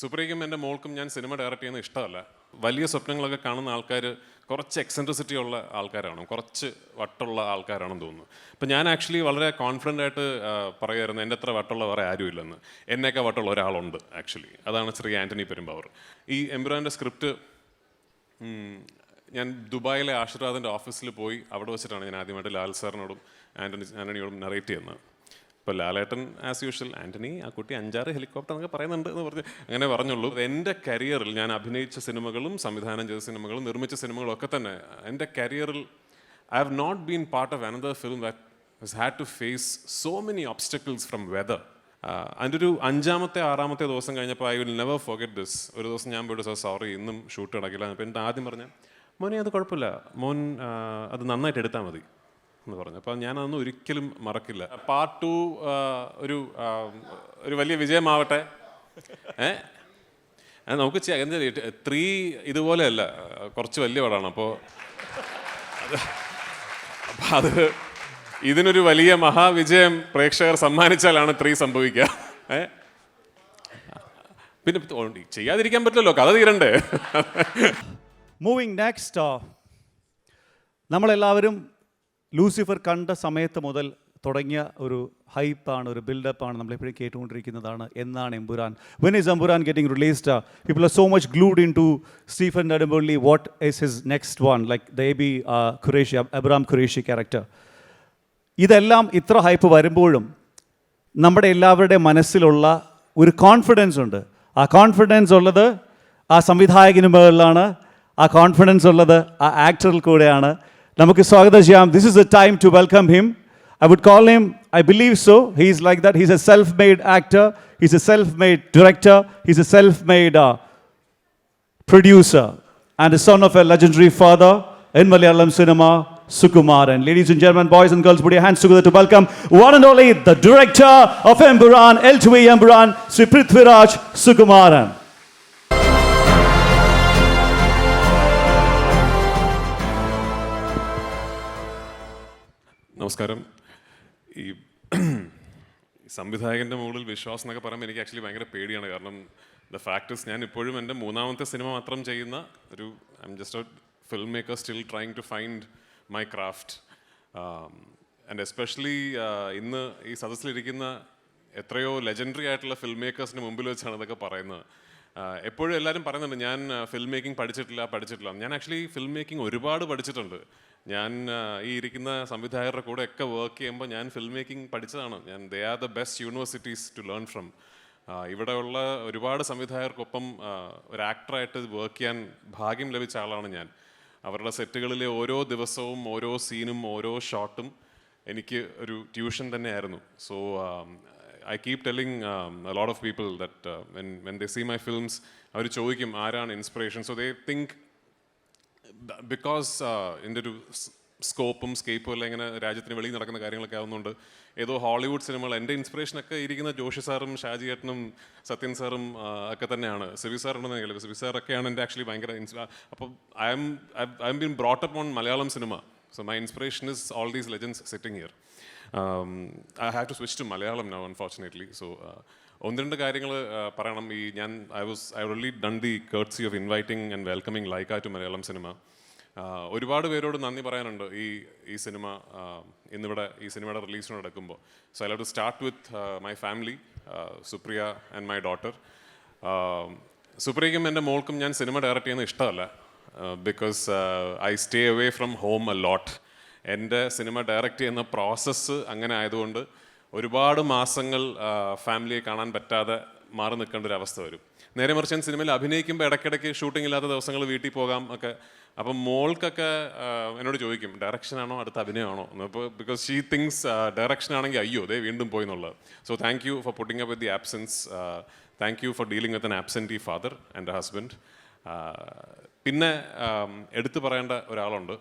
സുപ്രീക്കും എന്റെ മോൾക്കും ഞാൻ സിനിമ ഡയറക്റ്റ് ചെയ്യുന്നത് ഇഷ്ടമല്ല. വലിയ സ്വപ്നങ്ങളൊക്കെ കാണുന്ന ആൾക്കാർ കുറച്ച് എക്സെൻട്രിസിറ്റി ഉള്ള ആൾക്കാരാണ്. കുറച്ച് വട്ടുള്ള ആൾക്കാരാണെന്ന് തോന്നുന്നു. അപ്പം ഞാൻ ആക്ച്വലി വളരെ കോൺഫിഡന്റ് ആയിട്ട് പറയുമായിരുന്നു എന്റെ അത്ര വട്ടുള്ള വേറെ ആരുമില്ലെന്ന്. എന്നെയൊക്കെ വട്ടുള്ള ഒരാളുണ്ട് ആക്ച്വലി അതാണ് ശ്രീ ആന്റണി പെരുമ്പാവൂർ. ഈ എംബ്രാന്റെ സ്ക്രിപ്റ്റ് ഞാൻ ദുബായിലെ ആശീർവാദിന്റെ ഓഫീസിൽ പോയി അവിടെ വെച്ചിട്ടാണ് ഞാൻ ആദ്യമായിട്ട് ലാൽ സാറിനോടും ആന്റണി ആന്റണിയോടും നറേറ്റ് ചെയ്യുന്നത്. ഇപ്പോൾ ലാലേട്ടൻ ആസ് യൂഷ്വൽ ആന്റണി ആ കുട്ടി അഞ്ചാറ് ഹെലികോപ്റ്റർ എന്നൊക്കെ പറയുന്നുണ്ട് എന്ന് പറഞ്ഞ് അങ്ങനെ പറഞ്ഞുള്ളൂ. എന്റെ കരിയറിൽ ഞാൻ അഭിനയിച്ച സിനിമകളും സംവിധാനം ചെയ്ത സിനിമകളും നിർമ്മിച്ച സിനിമകളും ഒക്കെ തന്നെ എന്റെ കരിയറിൽ I have not been part of another film that has had to face so many obstacles from weather അതിന്റെ ഒരു അഞ്ചാമത്തെ ആറാമത്തെ ദിവസം കഴിഞ്ഞപ്പോൾ I will never forget this ഒരു ദിവസം ഞാൻ പോയിട്ട് സാർ സോറി ഇന്നും ഷൂട്ട് നടക്കില്ല അപ്പോൾ എന്റെ ആദ്യം പറഞ്ഞ മോനെ അത് കുഴപ്പമില്ല. മോൻ അത് നന്നായിട്ട് എടുത്താൽ മതി. എന്ന് പറഞ്ഞു. അപ്പോൾ ഞാൻ അതൊന്നും ഒരിക്കലും മറക്കില്ല. പാർട്ട് ടു ഒരു ഒരു വലിയ വിജയമാവട്ടെ. ഏ? നമുക്ക് എന്താ ത്രീ ഇതുപോലെയല്ല കുറച്ച് വലിയ പടമാണ് അപ്പോൾ അപ്പം അത് ഇതിനൊരു വലിയ മഹാവിജയം പ്രേക്ഷകർ സമ്മാനിച്ചാലാണ് ത്രീ സംഭവിക്കുക. ഏ? പിന്നെ ചെയ്യാതിരിക്കാൻ പറ്റില്ലല്ലോ. കഥ തീരണ്ടേ. മൂവിങ് നെക്സ്റ്റ് നമ്മളെല്ലാവരും ലൂസിഫർ കണ്ട സമയത്ത് മുതൽ തുടങ്ങിയ ഒരു ഹൈപ്പാണ് ഒരു ബിൽഡപ്പാണ് നമ്മളെപ്പോഴും കേട്ടുകൊണ്ടിരിക്കുന്നതാണ് എന്നാണ് Empuraan when is Empuraan getting released people are so much glued into Stephen Nedumpally what is his next one like the B Qureshi Abram Qureshi character ഇതെല്ലാം ഇത്ര ഹൈപ്പ് വരുമ്പോഴും നമ്മുടെ എല്ലാവരുടെ മനസ്സിലുള്ള ഒരു കോൺഫിഡൻസ് ഉണ്ട്. ആ കോൺഫിഡൻസ് ഉള്ളത് ആ സംവിധായകന് മുകളിലാണ് ആ കോൺഫിഡൻസ് ഉള്ളത് ആ ആക്ടറിൽ കൂടെയാണ്. നമുക്ക് സ്വാഗതം ചെയ്യാം this is a time to welcome him I would call him I believe so he's like that he's a self made actor he's a self made director he's a self made producer and the son of a legendary father in Malayalam cinema, Sukumaran. Ladies and gentlemen, boys and girls, put your hands together to welcome one and only the director of Emburan, L2E Emburan, Sri Prithviraj Sukumaran. നമസ്കാരം. ഈ സംവിധായകന്റെ മുകളിൽ വിശ്വാസം എന്നൊക്കെ പറയുമ്പോൾ എനിക്ക് actually ഭയങ്കര പേടിയാണ്. കാരണം ദ ഫാക്ടസ് ഞാൻ ഇപ്പോഴും എന്റെ മൂന്നാമത്തെ സിനിമ മാത്രം ചെയ്യുന്ന ഒരു I'm just a filmmaker still trying to find my craft and especially ഇന്ന് ഈ സദസ്സിലിരിക്കുന്ന എത്രയോ ലെജൻഡറി ആയിട്ടുള്ള ഫിലിം മേക്കേഴ്സിന് മുമ്പിൽ വെച്ചാണ് ഇതൊക്കെ പറയുന്നത്. എപ്പോഴും എല്ലാവരും പറയുന്നുണ്ട് ഞാൻ ഫിലിം മേക്കിംഗ് പഠിച്ചിട്ടില്ല പഠിച്ചിട്ടില്ല. ഞാൻ ആക്ച്വലി ഫിലിം മേക്കിംഗ് ഒരുപാട് പഠിച്ചിട്ടുണ്ട്. ഞാൻ ഈ ഇരിക്കുന്ന സംവിധായകരുടെ കൂടെ ഒക്കെ വർക്ക് ചെയ്യുമ്പോൾ ഞാൻ ഫിലിം മേക്കിംഗ് പഠിച്ചതാണ്. ഞാൻ they are the best universities to learn from ഇവിടെയുള്ള ഒരുപാട് സംവിധായകർക്കൊപ്പം ഒരു ആക്ടറായിട്ട് വർക്ക് ചെയ്യാൻ ഭാഗ്യം ലഭിച്ച ആളാണ് ഞാൻ. അവരുടെ സെറ്റുകളിലെ ഓരോ ദിവസവും ഓരോ സീനും ഓരോ ഷോട്ടും എനിക്ക് ഒരു ട്യൂഷൻ തന്നെയായിരുന്നു. So I keep telling lot of people that when when they see my films അവർ ചോദിക്കും ആരാണ് inspiration so they think because എന്റെ ഒരു സ്കോപ്പും സ്കേപ്പും എല്ലാം ഇങ്ങനെ രാജ്യത്തിന് വെളിയിൽ നടക്കുന്ന കാര്യങ്ങളൊക്കെ ആവുന്നുണ്ട് ഏതോ ഹോളിവുഡ് സിനിമകൾ എന്റെ ഇൻസ്പിറേഷനൊക്കെ ഇരിക്കുന്ന ജോഷി സാറും ഷാജി ഏട്ടനും സത്യൻ സാറും ഒക്കെ തന്നെയാണ്. സിബി സാറുണ്ടെന്ന് എനിക്കറിയില്ല. സിബി സാറൊക്കെയാണ് എന്റെ ആക്ച്വലി ഭയങ്കര അപ്പോൾ I'm I'm been brought up on Malayalam cinema so my inspiration is all these legends sitting here I have to switch to Malayalam now unfortunately so ഒന്ന് രണ്ട് കാര്യങ്ങൾ പറയണം. ഈ ഞാൻ I was I only done the courtesy of inviting and welcoming like to Malayalam cinema ഒരുപാട് പേരോട് നന്ദി പറയാനുണ്ട് ഈ ഈ സിനിമ ഇന്നിവിടെ ഈ സിനിമയുടെ റിലീസിന് നടക്കുമ്പോൾ so I love to start with my family Supriya and my daughter സുപ്രിയയ്ക്കും എന്റെ മോൾക്കും ഞാൻ സിനിമ ഡയറക്റ്റ് ചെയ്യുന്നത് ഇഷ്ടമല്ല because I stay away from home a lot എന്റെ സിനിമ ഡയറക്റ്റ് ചെയ്യുന്ന പ്രോസസ്സ് അങ്ങനെ ആയതുകൊണ്ട് ഒരുപാട് മാസങ്ങൾ ഫാമിലിയെ കാണാൻ പറ്റാതെ മാറി നിൽക്കേണ്ട ഒരു അവസ്ഥ വരും. നേരെ മറിച്ച് ഞാൻ സിനിമയിൽ അഭിനയിക്കുമ്പോൾ ഇടയ്ക്കിടയ്ക്ക് ഷൂട്ടിംഗ് ഇല്ലാത്ത ദിവസങ്ങൾ വീട്ടിൽ പോകാം ഒക്കെ. അപ്പം മോൾക്കൊക്കെ എന്നോട് ചോദിക്കും ഡയറക്ഷൻ ആണോ അടുത്ത അഭിനയമാണോ അപ്പോൾ ബിക്കോസ് ഷീ തിങ്സ് ഡയറക്ഷൻ ആണെങ്കിൽ അയ്യോ ദേ വീണ്ടും പോയി എന്നുള്ളത്. So thank you for putting up with the absence thank you for dealing with an absentee father എന്റെ ഹസ്ബൻഡ് പിന്നെ എടുത്തു പറയേണ്ട ഒരാളുണ്ട്.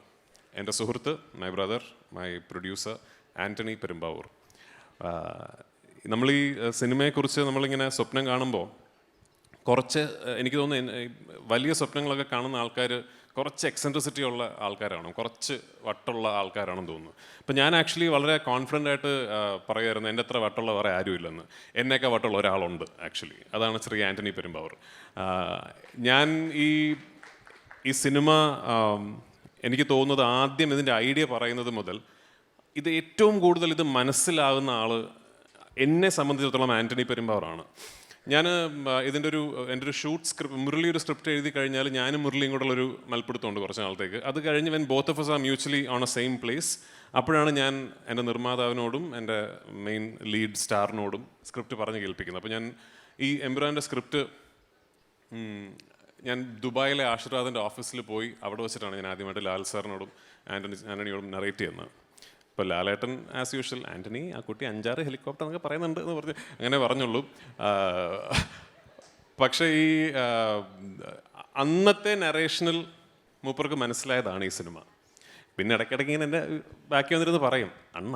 എന്റെ സുഹൃത്ത് my brother my producer Antony Perumbavoor. നമ്മൾ ഈ സിനിമയെക്കുറിച്ച് നമ്മളിങ്ങനെ സ്വപ്നം കാണുമ്പോൾ കുറച്ച് എനിക്ക് തോന്നുന്നു വലിയ സ്വപ്നങ്ങളൊക്കെ കാണുന്ന ആൾക്കാർ കുറച്ച് എക്സെൻട്രിസിറ്റി ഉള്ള ആൾക്കാരാണ് കുറച്ച് വട്ടുള്ള ആൾക്കാരാണെന്ന് തോന്നുന്നു. അപ്പം ഞാൻ ആക്ച്വലി വളരെ കോൺഫിഡന്റ് ആയിട്ട് പറയുമായിരുന്നു എന്റെ അത്ര വട്ടുള്ള വേറെ ആരുമില്ലെന്ന്. എന്നെയൊക്കെ വട്ടുള്ള ഒരാളുണ്ട് ആക്ച്വലി. അതാണ് ശ്രീ ആന്റണി പെരുമ്പാവൂർ. ഞാൻ ഈ ഈ സിനിമ എനിക്ക് തോന്നുന്നത് ആദ്യം ഇതിന്റെ ഐഡിയ പറയുന്നത് മുതൽ ഇത് ഏറ്റവും കൂടുതൽ ഇത് മനസ്സിലാകുന്ന ആൾ എന്നെ സംബന്ധിച്ചിടത്തോളം ആന്റണി പെരുമ്പാവറാണ് ഞാൻ ഇതിന്റെ ഒരു എന്റെ ഒരു ഷൂട്ട് സ്ക്രിപ്റ്റ് മുരളി ഒരു സ്ക്രിപ്റ്റ് എഴുതി കഴിഞ്ഞാൽ ഞാനും മുരളിയും കൂടെ ഒരു മൽപ്പിടുത്തമുണ്ട് കുറച്ച് നാളത്തേക്ക്. അത് കഴിഞ്ഞ് when both of us are mutually on a same place അപ്പോഴാണ് ഞാൻ എന്റെ നിർമ്മാതാവിനോടും എന്റെ മെയിൻ ലീഡ് സ്റ്റാറിനോടും സ്ക്രിപ്റ്റ് പറഞ്ഞ് കേൾപ്പിക്കുന്നത്. അപ്പോൾ ഞാൻ ഈ എംബ്രാന്റെ സ്ക്രിപ്റ്റ് ഞാൻ ദുബായിലെ ആശീർവാദിന്റെ ഓഫീസിൽ പോയി അവിടെ വെച്ചിട്ടാണ് ഞാൻ ആദ്യമായിട്ട് ലാൽ സാറിനോടും ആന്റണി ആന്റണിയോടും നറേറ്റ് ചെയ്യുന്നത്. ഇപ്പോൾ ലാലേട്ടൻ ആസ് യൂഷ്വൽ ആന്റണി ആ കുട്ടി അഞ്ചാറ് ഹെലികോപ്റ്റർ എന്നൊക്കെ പറയുന്നുണ്ട് എന്ന് പറഞ്ഞ് അങ്ങനെ പറഞ്ഞുള്ളൂ. പക്ഷേ ഈ അന്നത്തെ നറേഷനിൽ മൂപ്പർക്ക് മനസ്സിലായതാണ് ഈ സിനിമ. പിന്നെ ഇടയ്ക്കിടയ്ക്ക് ഇങ്ങനെ എന്റെ ബാക്കി വന്നിരുന്ന് പറയും അണ്ണ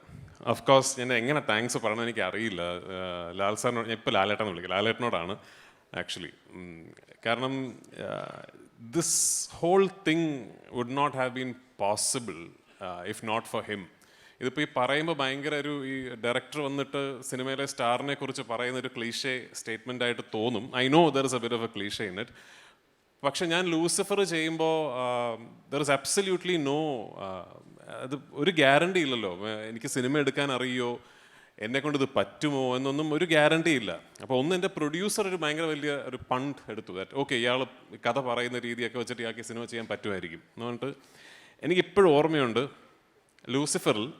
ഓഫ് കോഴ്സ് ഞാൻ എങ്ങനെ താങ്ക്സ് പറയണം എനിക്ക് അറിയില്ല. ലാൽ സാറിനോട് ഞാൻ ഇപ്പോൾ ലാലേട്ടനെ വിളിക്കും. ലാലേട്ടനോടാണ് ആക്ച്വലി കാരണം this whole thing would not have been possible if not for him ഇതിപ്പോൾ ഈ പറയുമ്പോൾ ഭയങ്കര ഒരു ഈ ഡയറക്ടർ വന്നിട്ട് സിനിമയിലെ സ്റ്റാറിനെ കുറിച്ച് പറയുന്ന ഒരു ക്ലീഷേ സ്റ്റേറ്റ്മെന്റ് ആയിട്ട് തോന്നും. I know there is a bit of a cliche in it പക്ഷെ ഞാൻ ലൂസിഫർ ചെയ്യുമ്പോൾ ദർ ഇസ് അബ്സല്യൂട്ട്ലി നോ അത് ഒരു ഗ്യാരണ്ടി ഇല്ലല്ലോ. എനിക്ക് സിനിമ എടുക്കാൻ അറിയോ? എന്നെ കൊണ്ട് ഇത് പറ്റുമോ? എന്നൊന്നും ഒരു ഗ്യാരണ്ടി ഇല്ല. അപ്പോൾ ഒന്ന് എന്റെ പ്രൊഡ്യൂസർ ഒരു ഭയങ്കര വലിയ ഒരു പണ്ട് എടുത്തു. ദാറ്റ് ഓക്കെ ഇയാൾ കഥ പറയുന്ന രീതിയൊക്കെ വെച്ചിട്ട് ഇയാൾക്ക് സിനിമ ചെയ്യാൻ പറ്റുമായിരിക്കും. എന്ന് പറഞ്ഞിട്ട് എനിക്ക് ഇപ്പോഴും ഓർമ്മയുണ്ട് ലൂസിഫറിൽ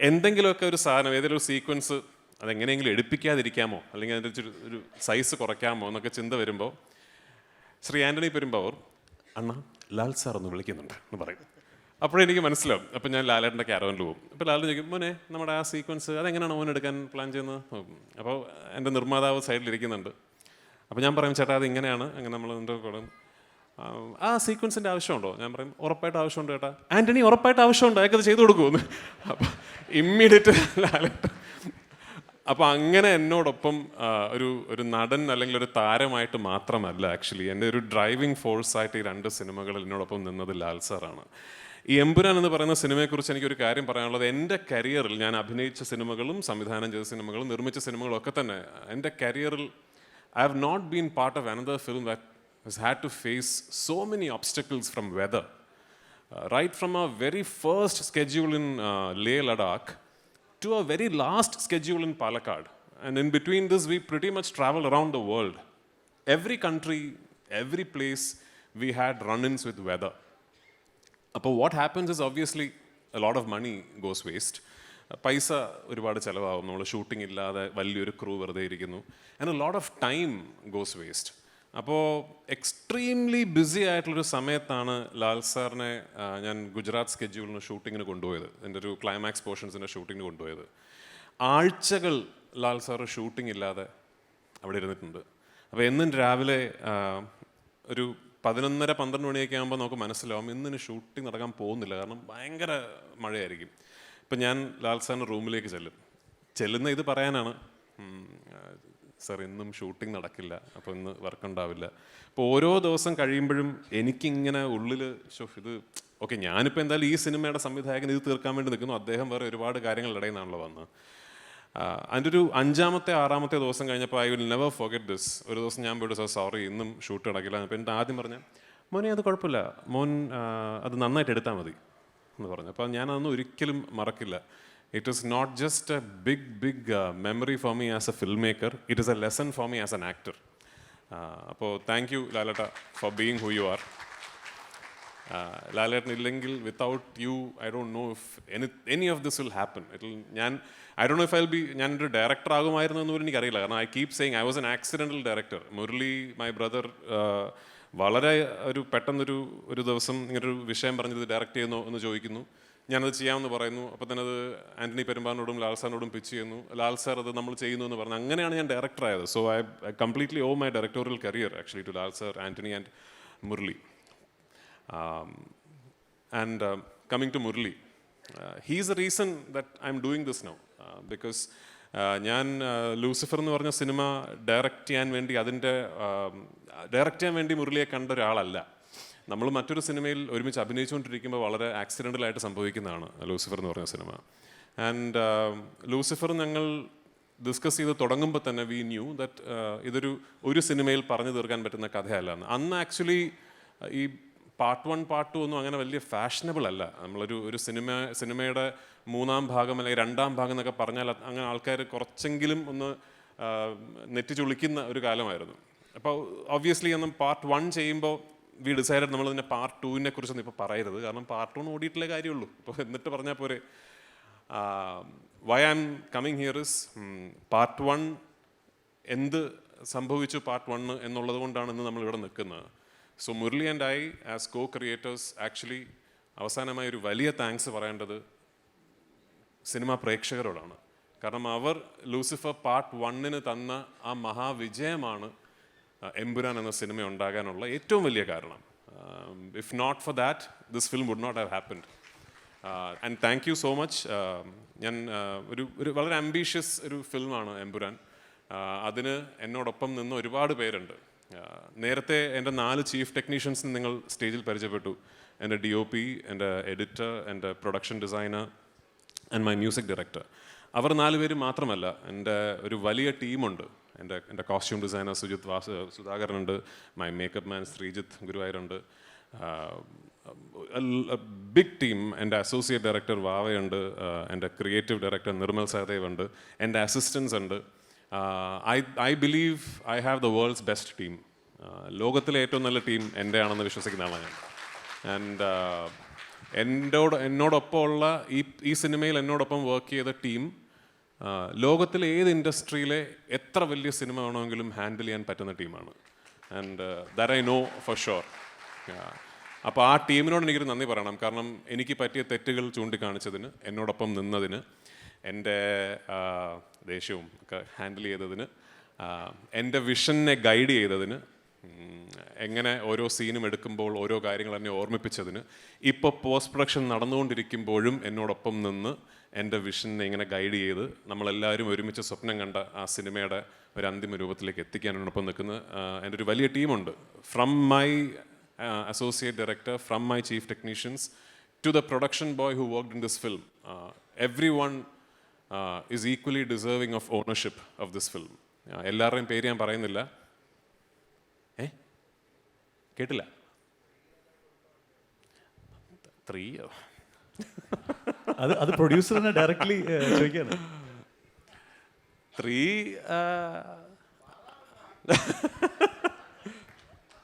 എന്തെങ്കിലുമൊക്കെ ഒരു സാധനം ഏതെങ്കിലും ഒരു സീക്വൻസ് അതെങ്ങനെയെങ്കിലും എടുപ്പിക്കാതിരിക്കാമോ? അല്ലെങ്കിൽ അതിന്റെ ഒരു സൈസ് കുറയ്ക്കാമോ? എന്നൊക്കെ ചിന്ത വരുമ്പോൾ ശ്രീ ആന്റണി പെരുമ്പാവൂർ അണ്ണ ലാൽ സാർ ഒന്ന് വിളിക്കുന്നുണ്ട് എന്ന് പറയും. അപ്പോഴെനിക്ക് മനസ്സിലാവും. അപ്പം ഞാൻ ലാലേട്ടന്റെ ക്യാരവനിൽ പോകും. അപ്പോൾ ലാലു ചോദിക്കും മോനെ നമ്മുടെ ആ സീക്വൻസ് അതെങ്ങനെയാണ് മോൻ എടുക്കാൻ പ്ലാൻ ചെയ്യുന്നത്. അപ്പോൾ എന്റെ നിർമ്മാതാവ് സൈഡിലിരിക്കുന്നുണ്ട് അപ്പോൾ ഞാൻ പറയും ചേട്ടാ അത് ഇങ്ങനെയാണ് അങ്ങനെ നമ്മൾ കൂടെ ആ, സീക്വൻസിന്റെ ആവശ്യമുണ്ടോ? ഞാൻ പറയും ഉറപ്പായിട്ട് ആവശ്യമുണ്ട് ചേട്ടാ. ആന്റണി ഉറപ്പായിട്ട് ആവശ്യമുണ്ട്? അയാൾക്കത് ചെയ്തു കൊടുക്കുമെന്ന് അപ്പോൾ ഇമ്മീഡിയറ്റ് ലാലേട്ടൻ അപ്പോൾ അങ്ങനെ എന്നോടൊപ്പം ഒരു ഒരു നടൻ അല്ലെങ്കിൽ ഒരു താരമായിട്ട് മാത്രമല്ല ആക്ച്വലി എന്റെ ഒരു ഡ്രൈവിംഗ് ഫോഴ്സായിട്ട് ഈ രണ്ട് സിനിമകളിൽ എന്നോടൊപ്പം നിന്നത് ലാൽ സാറാണ്. ഈ എമ്പുരാൻ എന്ന് പറയുന്ന സിനിമയെക്കുറിച്ച് എനിക്കൊരു കാര്യം പറയാനുള്ളത് എന്റെ കരിയറിൽ ഞാൻ അഭിനയിച്ച സിനിമകളും സംവിധാനം ചെയ്ത സിനിമകളും നിർമ്മിച്ച സിനിമകളും ഒക്കെ തന്നെ എന്റെ കരിയറിൽ I have not been part of another film that has had to face so many obstacles from weather right from from very first schedule in Leh Ladakh to our very last schedule in Palakkad. And in between this, we pretty much traveled around the world. Every country, every place, we had run ins with weather. അപ്പോൾ what happens is obviously a lot of money goes waste പൈസ ഒരുപാട് ചിലവാകും നമ്മൾ shooting ഇല്ലാതെ വലിയൊരു crew വെറുതെ ഇരിക്കുന്നു and a lot of time goes waste അപ്പോൾ എക്സ്ട്രീംലി ബിസി ആയിട്ടുള്ളൊരു സമയത്താണ് ലാൽ സാറിനെ ഞാൻ ഗുജറാത്ത് സ്കെഡ്യൂളിന് ഷൂട്ടിങ്ങിന് കൊണ്ടുപോയത്. എന്റെ ഒരു ക്ലൈമാക്സ് പോർഷൻസിന്റെ ഷൂട്ടിങ്ങിന് കൊണ്ടുപോയത്. ആഴ്ചകൾ ലാൽ സാറ് ഷൂട്ടിംഗ് ഇല്ലാതെ അവിടെ ഇരുന്നിട്ടുണ്ട്. അപ്പോൾ എന്നും രാവിലെ ഒരു പതിനൊന്നര പന്ത്രണ്ട് മണിയൊക്കെ ആകുമ്പോൾ നമുക്ക് മനസ്സിലാവും ഇന്നിന് ഷൂട്ടിംഗ് നടക്കാൻ പോകുന്നില്ല. കാരണം ഭയങ്കര മഴയായിരിക്കും. ഇപ്പം ഞാൻ ലാൽ സാറിന്റെ റൂമിലേക്ക് ചെല്ലും. ചെല്ലുന്ന ഇത് പറയാനാണ് സാർ ഇന്നും ഷൂട്ടിംഗ് നടക്കില്ല. അപ്പോൾ ഇന്ന് വർക്ക് ഉണ്ടാവില്ല. അപ്പോൾ ഓരോ ദിവസം കഴിയുമ്പോഴും എനിക്കിങ്ങനെ ഉള്ളിൽ ഷോ ഇത് ഓക്കെ ഞാനിപ്പോൾ എന്തായാലും ഈ സിനിമയുടെ സംവിധായകൻ ഇത് തീർക്കാൻ വേണ്ടി നിൽക്കുന്നു. അദ്ദേഹം വേറെ ഒരുപാട് കാര്യങ്ങളുടെ ഇടയിൽ നിന്നാണല്ലോ വന്നത് ആഹ് അതിന്റെ ഒരു അഞ്ചാമത്തെ ആറാമത്തെ ദിവസം കഴിഞ്ഞപ്പോൾ I will never forget this ഒരു ദിവസം ഞാൻ പോയിട്ട് സാർ സോറി ഇന്നും ഷൂട്ട് നടക്കില്ല. അപ്പോൾ എന്റെ ആദ്യം പറഞ്ഞ മോനെ അത് കുഴപ്പമില്ല. മോൻ അത് നന്നായിട്ട് എടുത്താൽ മതി. എന്ന് പറഞ്ഞു. അപ്പോൾ ഞാനതൊന്നും ഒരിക്കലും മറക്കില്ല. It is not just a big big memory for me as a filmmaker it is a lesson for me as an actor അപ്പോൾ thank you ലാലട്ട for being who you are Lalettan ഇല്ലെങ്കിൽ without you I don't know if any any of this will happen it ഞാൻ I don't know if I be ഞാൻ ഒരു director ആകുമായിരുന്നു എന്ന് പോലും എനിക്കറിയില്ല. കാരണം I keep saying I was an accidental director Murali my brother വളരെ ഒരു പെട്ടെന്നൊരു ഒരു ദിവസം ഇങ്ങനൊരു വിഷയം പറഞ്ഞത് ഡയറക്റ്റ് ചെയ്യുന്നു എന്ന് ചോദിക്കുന്നു. ഞാനത് ചെയ്യാമെന്ന് പറയുന്നു. അപ്പോൾ തന്നെ അത് ആന്റണി പെരുമ്പാറിനോടും ലാൽ സാറിനോടും പിച്ച് ചെയ്യുന്നു. ലാൽ സാർ അത് നമ്മൾ ചെയ്യുന്നു എന്ന് പറഞ്ഞു അങ്ങനെയാണ് ഞാൻ ഡയറക്ടർ ആയത്. So I completely owe my directorial career actually to Lal sir Antony and Murali. And coming to Murali he's a reason that I'm doing this no because now. Uh, ഞാൻ ലൂസിഫർ എന്ന് പറഞ്ഞ സിനിമ ഡയറക്റ്റ് ചെയ്യാൻ വേണ്ടി അതിന്റെ direct ചെയ്യാൻ വേണ്ടി മുരളിയെ കണ്ട ഒരാളല്ല. നമ്മൾ മറ്റൊരു സിനിമയിൽ ഒരുമിച്ച് അഭിനയിച്ചുകൊണ്ടിരിക്കുമ്പോൾ വളരെ ആക്സിഡന്റലായിട്ട് സംഭവിക്കുന്നതാണ് ലൂസിഫർ എന്ന് പറഞ്ഞ സിനിമ. ആൻഡ് ലൂസിഫർ ഞങ്ങൾ ഡിസ്കസ് ചെയ്ത് തുടങ്ങുമ്പോൾ തന്നെ വി ന്യൂ ദറ്റ് ഇതൊരു ഒരു സിനിമയിൽ പറഞ്ഞു തീർക്കാൻ പറ്റുന്ന കഥയല്ല എന്ന്. അന്ന് ആക്ച്വലി ഈ പാർട്ട് വൺ പാർട്ട് ടു ഒന്നും അങ്ങനെ വലിയ ഫാഷനബിൾ അല്ല. നമ്മളൊരു ഒരു സിനിമ സിനിമയുടെ മൂന്നാം ഭാഗം അല്ലെങ്കിൽ രണ്ടാം ഭാഗം എന്നൊക്കെ പറഞ്ഞാൽ അങ്ങനെ ആൾക്കാർ കുറച്ചെങ്കിലും ഒന്ന് ആ, നെറ്റി ചുളിക്കുന്ന ഒരു കാലമായിരുന്നു. അപ്പോൾ ഒബ്വിയസ്ലി അന്ന് പാർട്ട് വൺ ചെയ്യുമ്പോൾ വി ഡിസൈഡഡ് നമ്മൾ ഇതിന്റെ പാർട്ട് ടുവിനെ കുറിച്ചൊന്നും ഇപ്പോൾ പറയരുത്. കാരണം പാർട്ട് വൺ ഓടിയിട്ടില്ലേ കാര്യമുള്ളൂ. അപ്പോൾ എന്നിട്ട് പറഞ്ഞാൽ പോരെ. Why am coming here is part one എന്ത് സംഭവിച്ചു പാർട്ട് വണ്ണ് എന്നുള്ളത് കൊണ്ടാണ് ഇന്ന് നമ്മളിവിടെ നിൽക്കുന്നത്. So Murali and I as co creators actually അവസാനമായി ഒരു വലിയ താങ്ക്സ് പറയേണ്ടത് സിനിമാ പ്രേക്ഷകരോടാണ്. കാരണം അവർ ലൂസിഫർ പാർട്ട് വണ്ണിന് തന്ന ആ മഹാവിജയമാണ് എമ്പുരാൻ എന്ന സിനിമ ഉണ്ടാകാനുള്ള ഏറ്റവും വലിയ കാരണം. If not for that this film would not have happened and thank you so much ഞാൻ ഒരു ഒരു വളരെ അംബീഷ്യസ് ഒരു ഫിലിമാണ് എമ്പുരാൻ. അതിന് എന്നോടൊപ്പം നിന്ന് ഒരുപാട് പേരുണ്ട്. നേരത്തെ എന്റെ നാല് ചീഫ് ടെക്നീഷ്യൻസിന് നിങ്ങൾ സ്റ്റേജിൽ പരിചയപ്പെട്ടു. എന്റെ ഡി ഒ പി എന്റെ എഡിറ്റർ എന്റെ production designer and my music director അവർ നാല് പേര് മാത്രമല്ല എന്റെ ഒരു വലിയ ടീമുണ്ട് എന്റെ എന്റെ കോസ്റ്റ്യൂം ഡിസൈനർ സുജിത് വാസ് സുധാകരനുണ്ട് മൈ മേക്കപ്പ് മാൻ ശ്രീജിത്ത് ഗുരുവായൂരുണ്ട് ബിഗ് ടീം എന്റെ അസോസിയേറ്റ് ഡയറക്ടർ വാവയുണ്ട് എന്റെ ക്രിയേറ്റീവ് ഡയറക്ടർ നിർമ്മൽ സഹദേവ് ഉണ്ട്. എന്റെ അസിസ്റ്റൻസ് ഉണ്ട്. I I believe I have the world's best team ലോകത്തിലെ ഏറ്റവും നല്ല ടീം എന്റെ ആണെന്ന് വിശ്വസിക്കുന്ന ആളാണ് ഞാൻ ആൻഡ് എന്നോട് എന്നോടൊപ്പം ഉള്ള ഈ ഈ സിനിമയിൽ എന്നോടൊപ്പം വർക്ക് ചെയ്ത ടീം ലോകത്തിലെ ഏത് ഇൻഡസ്ട്രിയിലെ എത്ര വലിയ സിനിമ വേണമെങ്കിലും ഹാൻഡിൽ ചെയ്യാൻ പറ്റുന്ന ടീമാണ്. And that I know for sure അപ്പോൾ ആ ടീമിനോട് എനിക്കൊരു നന്ദി പറയണം. കാരണം എനിക്ക് പറ്റിയ തെറ്റുകൾ ചൂണ്ടിക്കാണിച്ചതിന് എന്നോടൊപ്പം നിന്നതിന് എന്റെ ദേഷ്യവും ഒക്കെ ഹാൻഡിൽ ചെയ്തതിന് എന്റെ വിഷനെ ഗൈഡ് ചെയ്തതിന് എങ്ങനെ ഓരോ സീനും എടുക്കുമ്പോൾ ഓരോ കാര്യങ്ങൾ എന്നെ ഓർമ്മിപ്പിച്ചതിന്. ഇപ്പോൾ പോസ്റ്റ് പ്രൊഡക്ഷൻ നടന്നുകൊണ്ടിരിക്കുമ്പോഴും എന്നോടൊപ്പം നിന്ന് എന്റെ വിഷനെ ഇങ്ങനെ ഗൈഡ് ചെയ്ത് നമ്മളെല്ലാവരും ഒരുമിച്ച് സ്വപ്നം കണ്ട ആ സിനിമയുടെ ഒരു അന്തിമ രൂപത്തിലേക്ക് എത്തിക്കാനോടൊപ്പം നിൽക്കുന്ന എന്റെ ഒരു വലിയ ടീമുണ്ട്. From my associate director from my chief technicians to the production boy who worked in this film every one is equally deserving of ownership of this film എല്ലാവരുടെയും പേര് ഞാൻ പറയുന്നില്ല. കേട്ടില്ല. ത്രീയോ അത് അത് പ്രൊഡ്യൂസറിനെ ഡയറക്ട്ലി ചോദിക്കാണ്. ത്രീ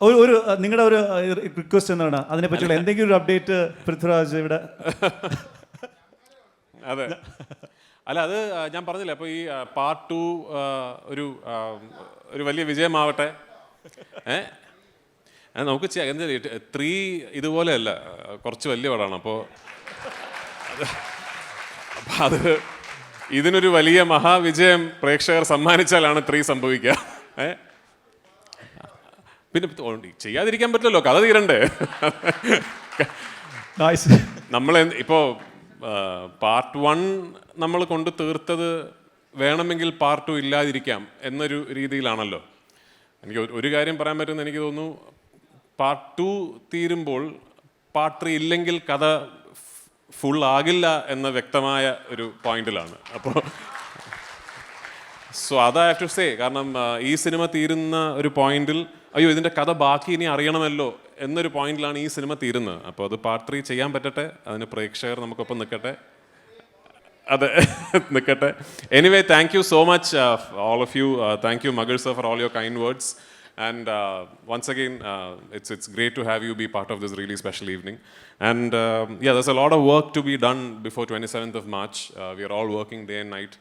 ഒരു ഒരു നിങ്ങളുടെ ഒരു റിക്വസ്റ്റ് എന്താണ് അതിനെ പറ്റിയുള്ള എന്തെങ്കിലും ഒരു അപ്ഡേറ്റ് പൃഥ്വിരാജ് ഇവിടെ? അതെ. അല്ല അത് ഞാൻ പറഞ്ഞില്ല അപ്പോൾ ഈ പാർട്ട് ടു ഒരു ഒരു വലിയ വിജയമാവട്ടെ? ഏ? നമുക്ക് ചെയ്യാം. എന്താ ത്രീ ഇതുപോലെയല്ല. കുറച്ച് വലിയ പടമാണ്. അപ്പോൾ അപ്പം അത് ഇതിനൊരു വലിയ മഹാവിജയം പ്രേക്ഷകർ സമ്മാനിച്ചാലാണ് ത്രീ സംഭവിക്കുക. ഏ? പിന്നെ ചെയ്യാതിരിക്കാൻ പറ്റില്ലല്ലോ. കഥ തീരണ്ടേ? നമ്മൾ ഇപ്പോൾ പാർട്ട് വൺ നമ്മൾ കൊണ്ട് തീർത്തത് വേണമെങ്കിൽ പാർട്ട് ടു ഇല്ലാതിരിക്കാം എന്നൊരു രീതിയിലാണല്ലോ. എനിക്ക് ഒരു- ഒരു കാര്യം പറയാൻ പറ്റുമെന്ന് എനിക്ക് തോന്നുന്നു. പാർട്ട് ടു തീരുമ്പോൾ പാർട്ട് ത്രീ ഇല്ലെങ്കിൽ കഥ ഫുൾ ആകില്ല എന്ന വ്യക്തമായ ഒരു പോയിന്റിലാണ്. അപ്പോൾ സോ അത് ഹാവ് ടു സേ കാരണം ഈ സിനിമ തീരുന്ന ഒരു പോയിന്റിൽ അയ്യോ ഇതിന്റെ കഥ ബാക്കി ഇനി അറിയണമല്ലോ എന്നൊരു പോയിന്റിലാണ് ഈ സിനിമ തീരുന്നത്. അപ്പോൾ അത് പാർട്ട് ത്രീ ചെയ്യാൻ പറ്റട്ടെ അതിന് പ്രേക്ഷകർ നമുക്കൊപ്പം നിൽക്കട്ടെ. അതെ നിൽക്കട്ടെ. Anyway thank you so much all of you thank you മകൾ sir for all your kind words And once again it's it's great to have you be part of this really special evening and yeah there's a lot of work to be done before twenty seventh of March we are all working day and night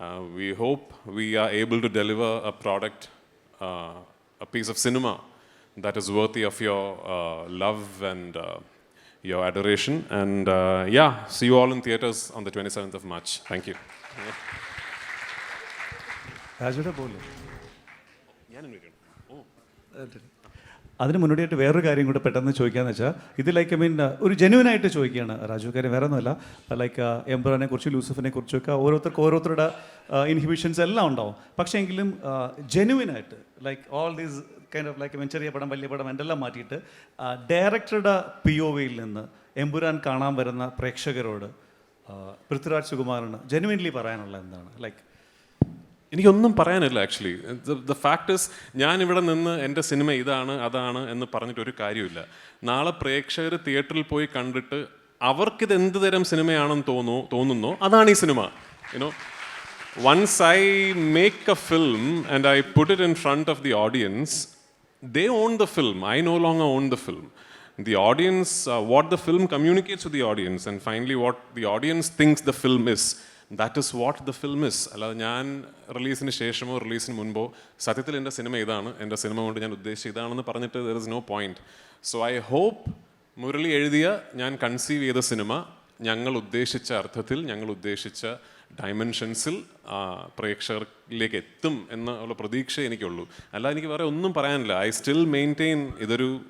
Uh, we hope we are able to deliver a product, uh, a piece of cinema that is worthy of your uh, love and uh, your adoration. And uh, yeah, see you all in theaters on the 27th of March. Thank you. രാജുയുടെ പോലെ അതിന് മുന്നോടിയായിട്ട് വേറൊരു കാര്യം കൂടെ പെട്ടെന്ന് ചോദിക്കാന്ന് വെച്ചാൽ ഇത് like I mean ഒരു ജെന്യൂൻ ആയിട്ട് ചോദിക്കുകയാണ് രാജു. കാര്യം വേറെ ഒന്നുമല്ല. ലൈക്ക് എംബ്രാനെ കുറിച്ച് ലൂസിഫിനെ കുറിച്ചൊക്കെ ഓരോരുത്തർക്ക് ഓരോരുത്തരുടെ ഇൻഹിബിഷൻസ് എല്ലാം ഉണ്ടാവും. പക്ഷേ എങ്കിലും ജെന്യൂൻ ആയിട്ട് like all these kind of like ചെറിയ പടം വലിയ പടം എന്തെല്ലാം മാറ്റിയിട്ട് ഡയറക്ടറുടെ പി ഒ വിയിൽ നിന്ന് എമ്പുരാൻ കാണാൻ വരുന്ന പ്രേക്ഷകരോട് ആ, പൃഥ്വിരാജ് സുകുമാറിന് ജെന്യുവൻലി പറയാനുള്ള എന്താണ്? ലൈക്ക് എനിക്കൊന്നും പറയാനില്ല ആക്ച്വലി ദ ഫാക്ട് ഇസ് ഞാൻ ഇവിടെ നിന്ന് എന്റെ സിനിമ ഇതാണ് അതാണ് എന്ന് പറഞ്ഞിട്ട് ഒരു കാര്യമില്ല നാളെ പ്രേക്ഷകർ തിയേറ്ററിൽ പോയി കണ്ടിട്ട് അവർക്കിത് എന്ത് തരം സിനിമയാണെന്ന് തോന്നുന്നു തോന്നുന്നോ അതാണ് ഈ cinema. You know once I make a film and I put it in front of the audience they own the film I no long own the film The audience, uh, what the film communicates to the audience, and finally, what the audience thinks the film is. That is what the film is. അല്ലാതെ ഞാൻ റിലീസിന് ശേഷമോ റിലീസിന് മുൻപോ സത്യത്തിൽ എന്റെ cinema ഇതാണ്. എന്റെ cinema കൊണ്ട് ഞാൻ ഉദ്ദേശിച്ചത് ഇതാണെന്ന് പറഞ്ഞിട്ട് there is no point so I hope Murali എഴുതിയ ഞാൻ കൺസീവ് ചെയ്ത സിനിമ ഞങ്ങൾ ഉദ്ദേശിച്ച അർത്ഥത്തിൽ ഞങ്ങൾ ഉദ്ദേശിച്ച ഡയമെൻഷൻസിൽ പ്രേക്ഷകരിലേക്ക് എത്തും എന്നുള്ള പ്രതീക്ഷ എനിക്കുള്ളൂ. അല്ല എനിക്ക് വേറെ ഒന്നും പറയാനില്ല. ഐ സ്റ്റിൽ മെയിന്റെയിൻ ഇതൊരു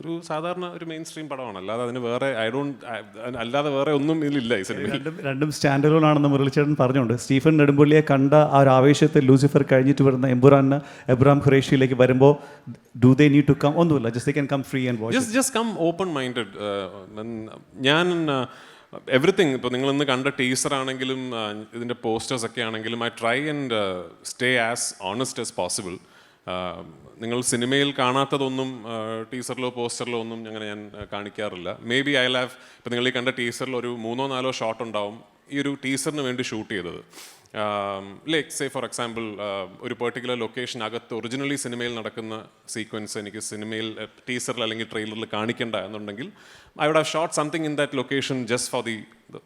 ഒരു സാധാരണ ഒരു മെയിൻ സ്ട്രീം പടമാണ്. അല്ലാതെ അതിന് വേറെ ഐ ഡോണ്ട് അല്ലാതെ വേറെ ഒന്നും ഇതിലില്ല ഈ സിനിമയിൽ രണ്ടും രണ്ടും സ്റ്റാൻഡ് അലോൺ ആണെന്ന് മുരളിച്ചേട്ടൻ പറഞ്ഞുകൊണ്ട്. സ്റ്റീഫൻ നെടുമ്പള്ളിയെ കണ്ട ആ ഒരു ആവേശത്തെ ലൂസിഫർ കഴിഞ്ഞിട്ട് വരുന്ന എംബുറാന് എബ്രാം ഖുറേഷിയിലേക്ക് വരുമ്പോൾ do they need to come ഒന്നുമില്ല. Just they can come free and watch just just come open minded ഞാൻ എവറിത്തിങ് ഇപ്പോൾ നിങ്ങൾ ഇന്ന് കണ്ട ടീസർ ആണെങ്കിലും uh, ഇതിന്റെ പോസ്റ്റേഴ്സ് ഒക്കെ ആണെങ്കിലും I try and stay as honest as possible നിങ്ങൾ സിനിമയിൽ കാണാത്തതൊന്നും ടീസറിലോ പോസ്റ്ററിലോ ഒന്നും അങ്ങനെ ഞാൻ കാണിക്കാറില്ല. മേ ബി ഐ ലാവ് ഇപ്പം നിങ്ങൾ ഈ കണ്ട ടീസറിൽ ഒരു മൂന്നോ നാലോ ഷോട്ട് ഉണ്ടാവും ഈ ഒരു ടീസറിന് വേണ്ടി ഷൂട്ട് ചെയ്തത്. ലൈക്ക് സേ ഫോർ എക്സാമ്പിൾ ഒരു പെർട്ടിക്കുലർ ലൊക്കേഷനകത്ത് ഒറിജിനലി സിനിമയിൽ നടക്കുന്ന സീക്വൻസ് എനിക്ക് സിനിമയിൽ ടീസറിൽ അല്ലെങ്കിൽ ട്രെയിലറിൽ കാണിക്കേണ്ട എന്നുണ്ടെങ്കിൽ I would have shot something in that location just for the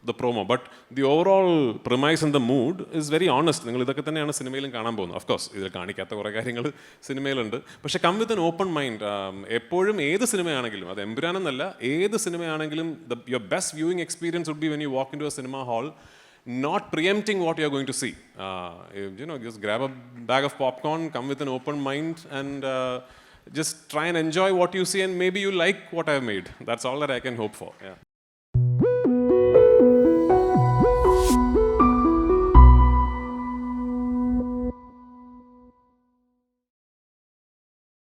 the promo but the overall premise in the mood is very honest നിങ്ങൾ ഇതൊക്കെ തന്നെയാണ് സിനിമയിലും കാണാൻ പോകുന്നത്. ഓഫ്കോഴ്സ് ഇതിൽ കാണിക്കാത്ത കുറേ കാര്യങ്ങൾ സിനിമയിലുണ്ട് പക്ഷേ come with an open mind എപ്പോഴും ഏത് സിനിമയാണെങ്കിലും അത് എമ്പുരാനെന്നല്ല ഏത് സിനിമയാണെങ്കിലും the your best viewing experience would be when you walk in to a cinema hall not preempting what you're going to see. Uh, you know, just grab a bag of popcorn, come with an open mind, and uh, just try and enjoy what you see, and maybe you like what I've made. That's all that I can hope for. Yeah.